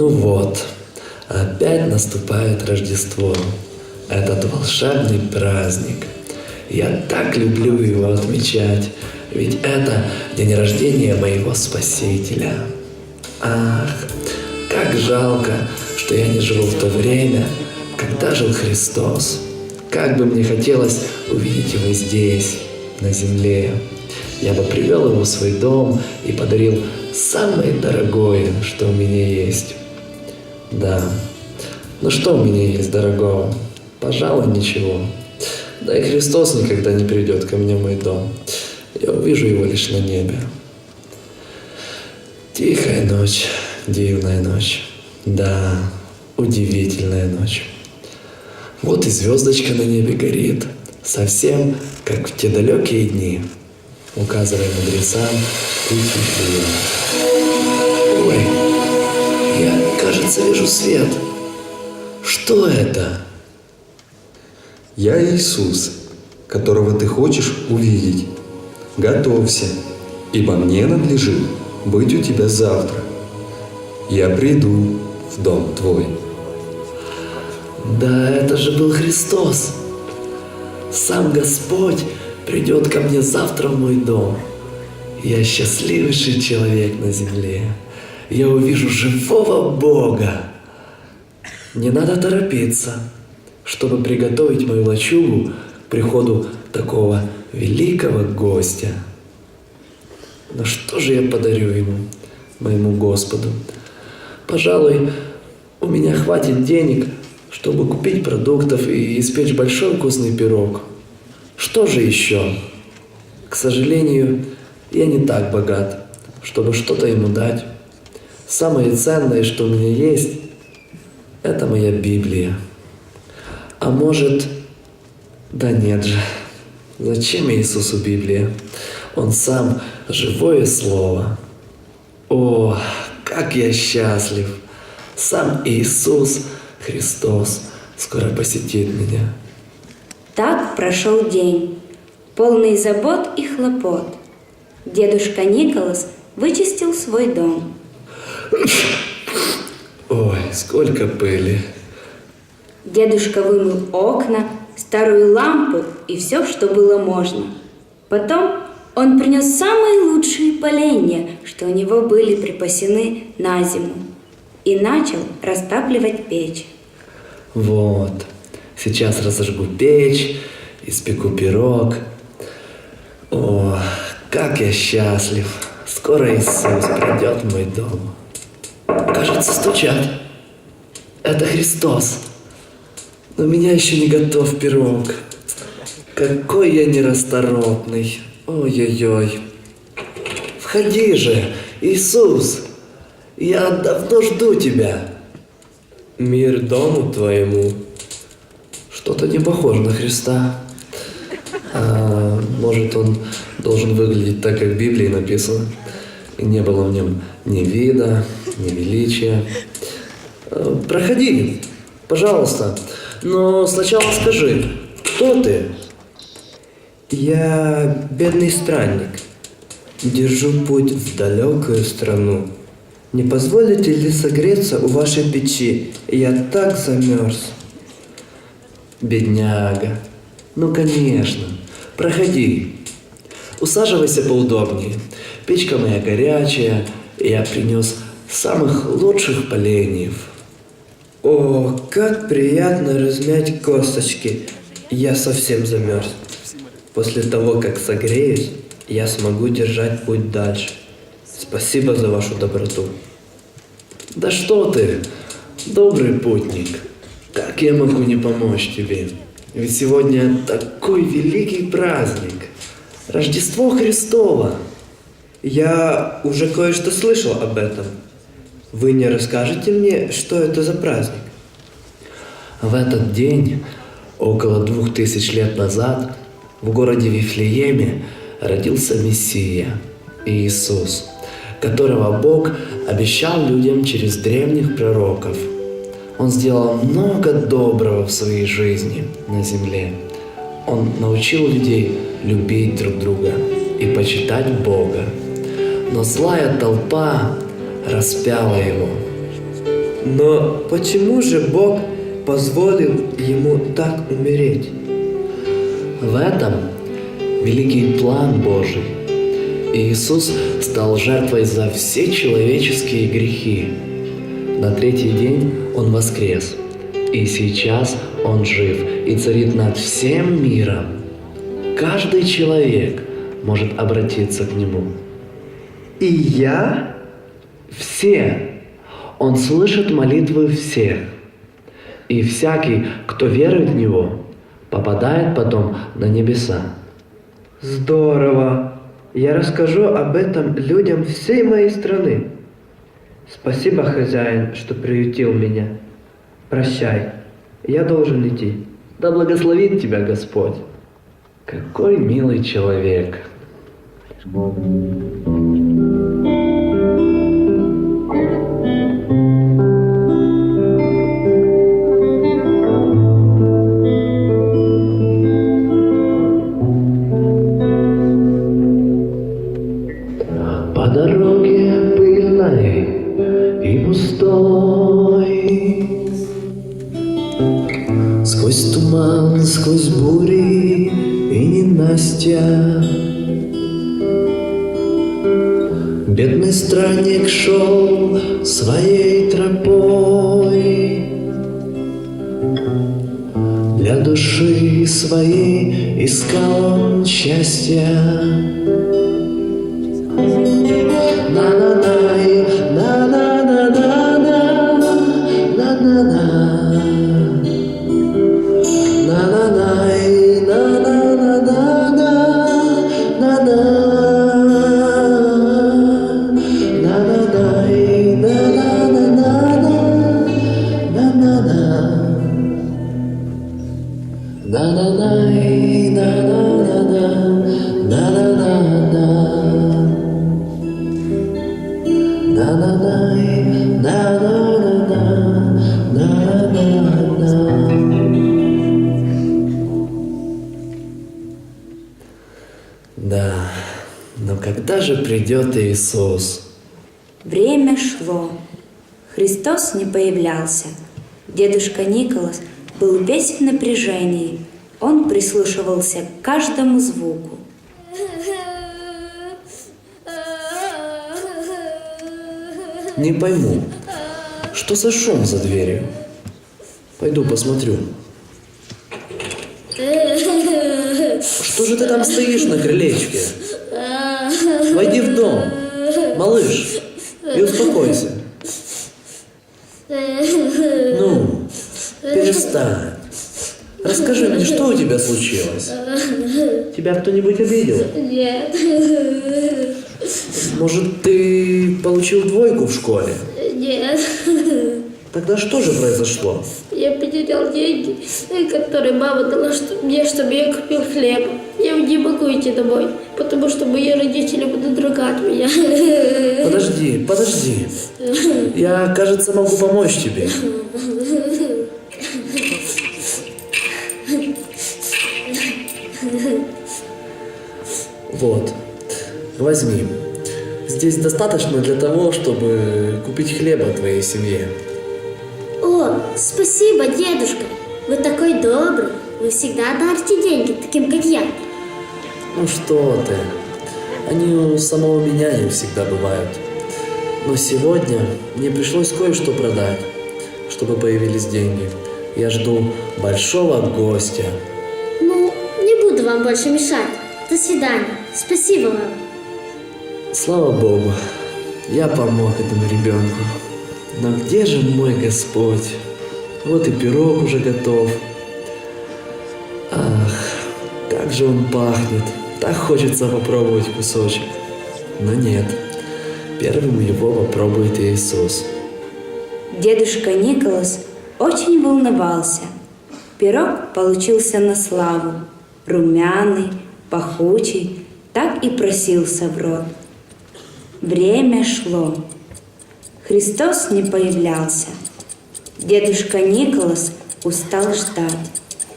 Ну вот, опять наступает Рождество. Этот волшебный праздник. Я так люблю его отмечать, ведь это день рождения моего Спасителя. Ах, как жалко, что я не живу в то время, когда жил Христос. Как бы мне хотелось увидеть его здесь, на земле. Я бы привел его в свой дом и подарил самое дорогое, что у меня есть. Да. Ну что у меня есть дорогого? Пожалуй, ничего. Да и Христос никогда не придет ко мне в мой дом. Я увижу его лишь на небе. Тихая ночь, дивная ночь. Да, удивительная ночь. Вот и звездочка на небе горит, совсем как в те далекие дни, указывая мудрецам путь. Ой, кажется, вижу свет. Что это? Я Иисус, которого ты хочешь увидеть. Готовься, ибо мне надлежит быть у тебя завтра. Я приду в дом твой. Да это же был Христос. Сам Господь придет ко мне завтра в мой дом. Я счастливейший человек на земле. Я увижу живого Бога. Не надо торопиться, чтобы приготовить мою лачугу к приходу такого великого гостя. Но что же я подарю ему, моему Господу? Пожалуй, у меня хватит денег, чтобы купить продуктов и испечь большой вкусный пирог. Что же еще? К сожалению, я не так богат, чтобы что-то ему дать. Самое ценное, что у меня есть, это моя Библия. А может, да нет же, зачем Иисусу Библия? Он сам живое слово. О, как я счастлив! Сам Иисус Христос скоро посетит меня. Так прошел день, полный забот и хлопот. Дедушка Николас вычистил свой дом. Ой, сколько пыли. Дедушка вымыл окна, старую лампу и все, что было можно. Потом он принес самые лучшие поленья, что у него были припасены на зиму, и начал растапливать печь. Вот, сейчас разожгу печь, испеку пирог. О, как я счастлив! Скоро Иисус придет в мой дом. Кажется, стучат. Это Христос. Но меня еще не готов пирог. Какой я нерасторопный. Ой-ой-ой. Входи же, Иисус. Я давно жду тебя. Мир дому твоему. Что-то не похоже на Христа. А, может, он должен выглядеть так, как в Библии написано. И не было в нем ни вида, ни величия. А, Проходи, пожалуйста. Но сначала скажи, кто ты? Я бедный странник. Держу путь в далекую страну. Не позволите ли согреться у вашей печи? Я так замерз. Бедняга. Ну, конечно. Проходи. Усаживайся поудобнее. Печка моя горячая, я принес самых лучших поленьев. О, как приятно размять косточки. Я совсем замерз. После того, как согреюсь, я смогу держать путь дальше. Спасибо за вашу доброту. Да что ты, добрый путник. Как я могу не помочь тебе? Ведь сегодня такой великий праздник. Рождество Христово. Я уже кое-что слышал об этом. Вы не расскажете мне, что это за праздник? В этот день, около двух тысяч лет назад, В городе Вифлееме родился Мессия, Иисус, которого Бог обещал людям через древних пророков. Он сделал много доброго в своей жизни на земле. Он научил людей любить друг друга и почитать Бога. Но злая толпа распяла его. Но почему же Бог позволил ему так умереть? В этом великий план Божий. Иисус стал жертвой за все человеческие грехи. На третий день Он воскрес. И сейчас Он жив и царит над всем миром. Каждый человек может обратиться к Нему. И я? Все. Он слышит молитвы всех. И всякий, кто верует в Него, попадает потом на небеса. Здорово! Я расскажу об этом людям всей моей страны. Спасибо, хозяин, что приютил меня. Прощай, я должен идти. Да благословит тебя Господь. Какой милый человек. По Для души своей искал он счастья Да, но когда же придет Иисус? Время шло. Христос не появлялся. Дедушка Николас был весь в напряжении. Он прислушивался к каждому звуку. Не пойму, что за шум за дверью? Пойду посмотрю. Что же ты там стоишь на крылечке? Войди в дом, малыш, и успокойся. Ну, перестань. Расскажи мне, что у тебя случилось? Тебя кто-нибудь обидел? Нет, Может, ты получил двойку в школе? нет. Тогда что же произошло? Я потерял деньги, которые мама дала мне, чтобы я купил хлеб. Я не могу идти домой, потому что мои родители будут ругать меня. Подожди, подожди. Я, кажется, могу помочь тебе. Вот, возьми. Здесь достаточно для того, чтобы купить хлеба твоей семье. О, спасибо, дедушка. Вы такой добрый. Вы всегда дарите деньги таким, как я. Ну что ты, они у самого меня не всегда бывают. Но сегодня мне пришлось кое-что продать, чтобы появились деньги. Я жду большого гостя. Вам больше мешать. До свидания. Спасибо вам. Слава Богу, я помог этому ребенку. Но где же мой Господь? Вот и пирог уже готов. Ах, как же он пахнет. Так хочется попробовать кусочек. Но нет, первым его попробует Иисус. Дедушка Николас очень волновался. Пирог получился на славу. Румяный, пахучий, так и просился в рот. Время шло. Христос не появлялся. Дедушка Николас устал ждать.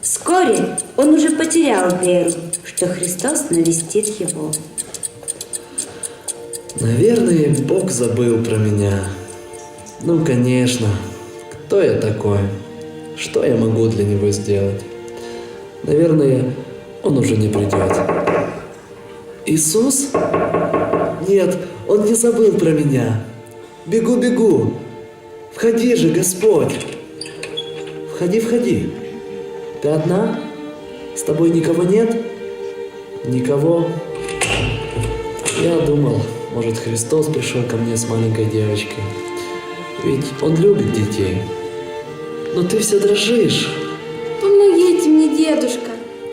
Вскоре он уже потерял веру, что Христос навестит его. Наверное, Бог забыл про меня. Ну, конечно. Кто я такой? Что я могу для него сделать? Наверное, он уже не придет. Иисус? Нет, он не забыл про меня. Бегу, бегу. Входи же, Господь. Входи, входи. Ты одна? С тобой никого нет? Никого? Я думал, может, Христос пришел ко мне с маленькой девочкой. Ведь Он любит детей. Но ты все дрожишь. Помогите мне, дедушка.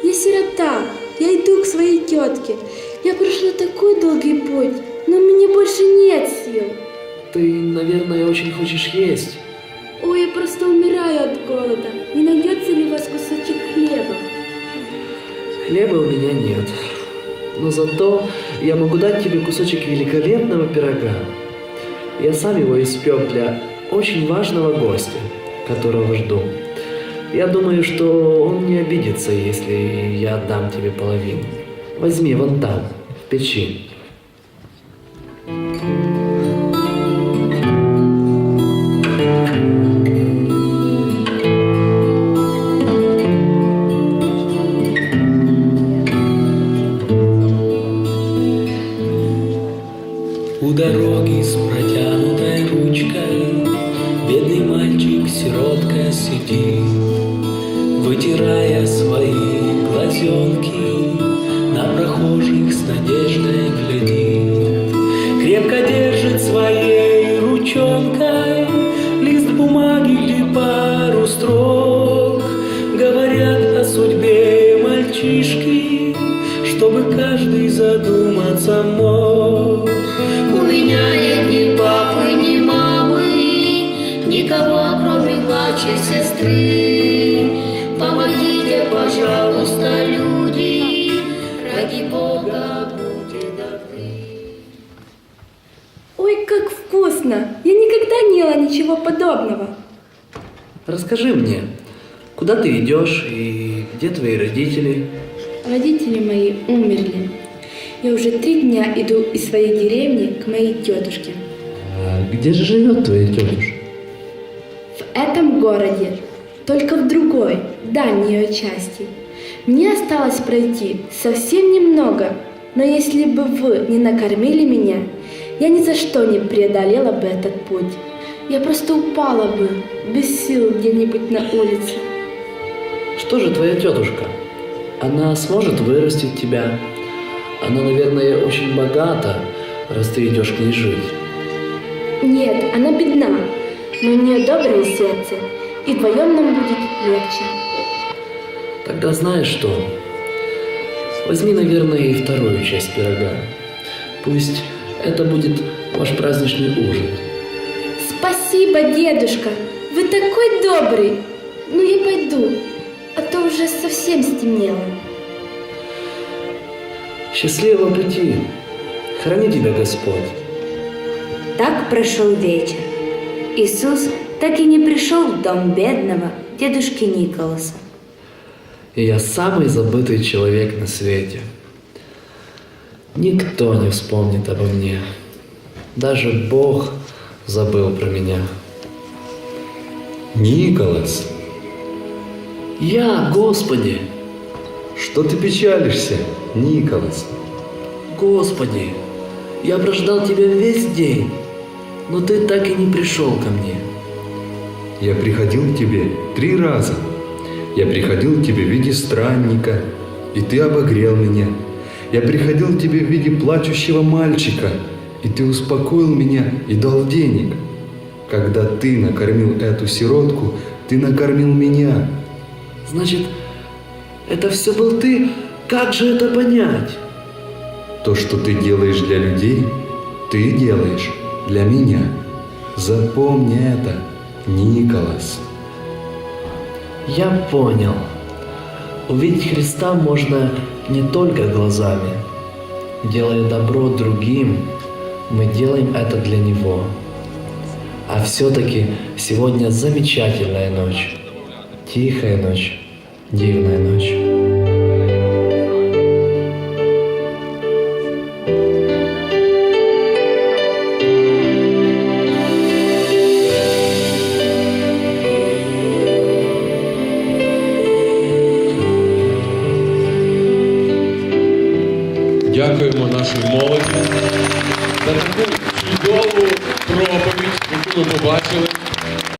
Я сирота. Я иду к своей тетке. Я прошла такой долгий путь, но у меня больше нет сил. Ты, наверное, очень хочешь есть. Ой, я просто умираю от голода. Не найдется ли у вас кусочек хлеба? Хлеба у меня нет. Но зато я могу дать тебе кусочек великолепного пирога. Я сам его испек для очень важного гостя, которого жду. Я думаю, что он не обидится, если я отдам тебе половину. Возьми вон там, в печи. Как вкусно! Я никогда не ела ничего подобного. Расскажи мне, куда ты идешь и где твои родители? Родители мои умерли. Я уже три дня иду из своей деревни к моей тетушке. А где же живет твоя тетушка? В этом городе, только в другой, дальней ее части. Мне осталось пройти совсем немного, но если бы вы не накормили меня, я ни за что не преодолела бы этот путь. Я просто упала бы, без сил где-нибудь на улице. Что же твоя тетушка? Она сможет вырастить тебя? Она, наверное, очень богата, раз ты идешь к ней жить. Нет, она бедна, но у нее доброе сердце, и вдвоем нам будет легче. Тогда знаешь что? Возьми, наверное, и вторую часть пирога. Пусть это будет ваш праздничный ужин. Спасибо, дедушка, вы такой добрый. Ну, я пойду, а то уже совсем стемнело. Счастливого пути! Храни тебя Господь! Так прошел вечер. Иисус так и не пришел в дом бедного дедушки Николаса. И я самый забытый человек на свете. Никто не вспомнит обо мне. Даже Бог забыл про меня. Николас, Я, Господи! что ты печалишься, Николас? Господи! Я прождал Тебя весь день, но Ты так и не пришел ко мне. Я приходил к тебе три раза. Я приходил к тебе в виде странника, и ты обогрел меня. Я приходил к тебе в виде плачущего мальчика, и ты успокоил меня и дал денег. Когда ты накормил эту сиротку, ты накормил меня. Значит, это все был Ты? Как же это понять? То, что ты делаешь для людей, ты делаешь для меня. Запомни это, Николас. Я понял. Увидеть Христа можно не только глазами. Делая добро другим, мы делаем это для Него. А все-таки сегодня замечательная ночь. Тихая ночь, дивная ночь.